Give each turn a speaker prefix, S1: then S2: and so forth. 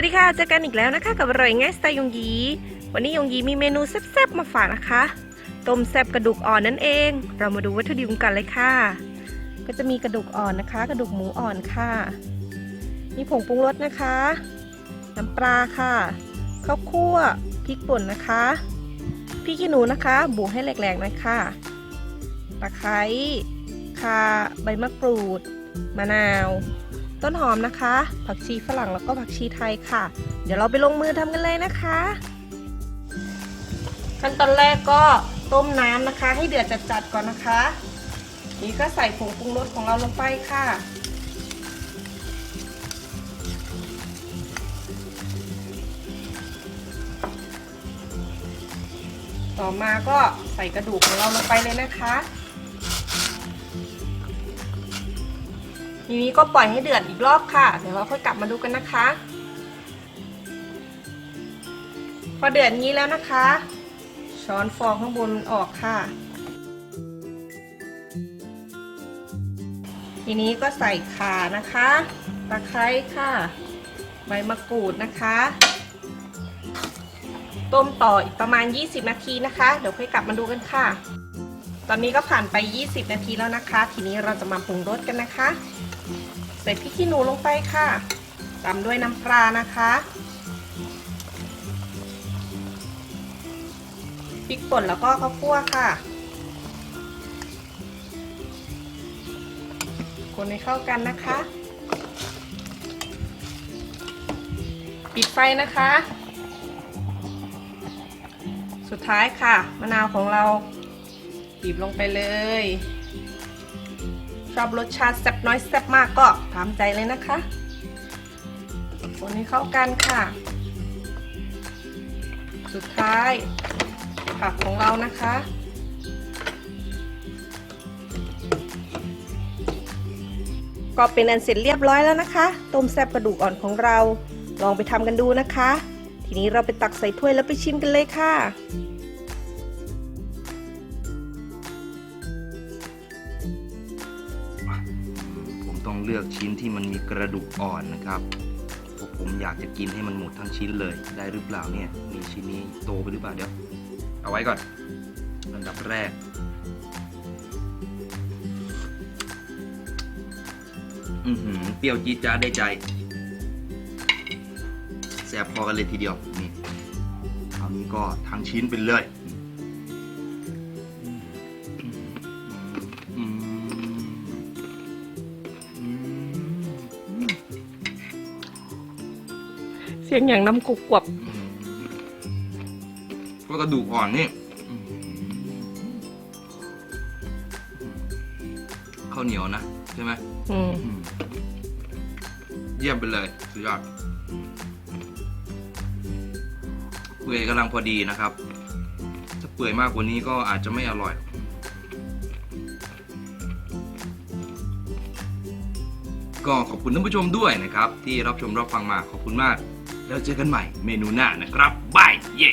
S1: วัสดีค่ะ เจอกันอีกแล้วนะคะกับอร่อยง่ายสไตล์ยงยี วันนี้ยงยีมีเมนูแซ่บๆมาฝากนะคะ ต้มแซ่บกระดูกอ่อนนั่นเอง เรามาดูวัตถุดิบกันเลยค่ะ ก็จะมีกระดูกอ่อนนะคะ กระดูกหมูอ่อนค่ะ มีผงปรุงรสนะคะ น้ำปลาค่ะ ข้าวคั่ว พริกป่นนะคะ พริกขี้หนูนะคะ บุให้แหลกๆหน่อยค่ะตะไคร้ ข่า ใบมะกรูด มะนาว ต้นหอมนะคะ ผักชีฝรั่งแล้วก็ผักชีไทยค่ะ เดี๋ยวเราไปลงมือทำกันเลยนะคะ ขั้นตอนแรกก็ต้มน้ำนะคะ ให้เดือดจัดๆก่อนนะคะ นี่ก็ใส่ผงปรุงรสของเราลงไปค่ะต่อมาก็ใส่กระดูกของเราลงไปเลยนะคะ ทีนี้ก็ปล่อยให้เดือดอีกรอบค่ะ เดี๋ยวเราค่อยกลับมาดูกันนะคะ พอเดือดนี้แล้วนะคะ ช้อนฟองข้างบนออกค่ะ ทีนี้ก็ใส่ข่านะคะตะไคร้ค่ะ ใบมะกรูดนะคะ ต้มต่ออีกประมาณ 20 นาทีนะคะ เดี๋ยวค่อยกลับมาดูกันค่ะตอนนี้ก็ผ่านไป 20 นาทีแล้วนะคะ ทีนี้เราจะมาปรุงรสกันนะคะ ใส่พริกขี้หนูลงไปค่ะ ตามด้วยน้ำปลานะคะพริกป่นแล้วก็ข้าวคั่วค่ะ คนให้เข้ากันนะคะ ปิดไฟนะคะ สุดท้ายค่ะ มะนาวของเราบีบลงไปเลย ชอบรสชาติแซ่บน้อยแซ่บมากก็ตามใจเลยนะคะคนให้เข้ากันค่ะ สุดท้ายผักของเรานะคะ ก็เป็นอันเสร็จเรียบร้อยแล้วนะคะ ต้มแซ่บกระดูกอ่อนของเราลองไปทำกันดูนะคะ ทีนี้เราไปตักใส่ถ้วยแล้วไปชิมกันเลยค่ะ
S2: ต้องเลือกชิ้นที่มันมีกระดูกอ่อนนะครับเพราะผมอยากจะกินให้มันหมดทั้งชิ้นเลยได้หรือเปล่าเนี่ยมีชิ้นนี้โตไปหรือเปล่าเดี๋ยวเอาไว้ก่อนอันดับแรกอือหือเปรี้ยวจี๊ดจ้าได้ใจแสบพอกันเลยทีเดียวนี่คราวนี้ก็ทั้งชิ้นไปเลย
S1: สียงอย่างน้ำกุกกวบ
S2: ก็กระดูกอ่อนนี่ข้าวเหนียวนะใช่ไหม
S1: อืม
S2: เยี่ยมไปเลย สุดยอดเปื่อยกำลังพอดีนะครับ ถ้าเปื่อยมากกว่านี้ก็อาจจะไม่อร่อยก็ขอบคุณท่านผู้ชมด้วยนะครับ ที่รับชมรับฟังมาขอบคุณมาก แล้วเจอกันใหม่เมนูหน้านะครับบายเย้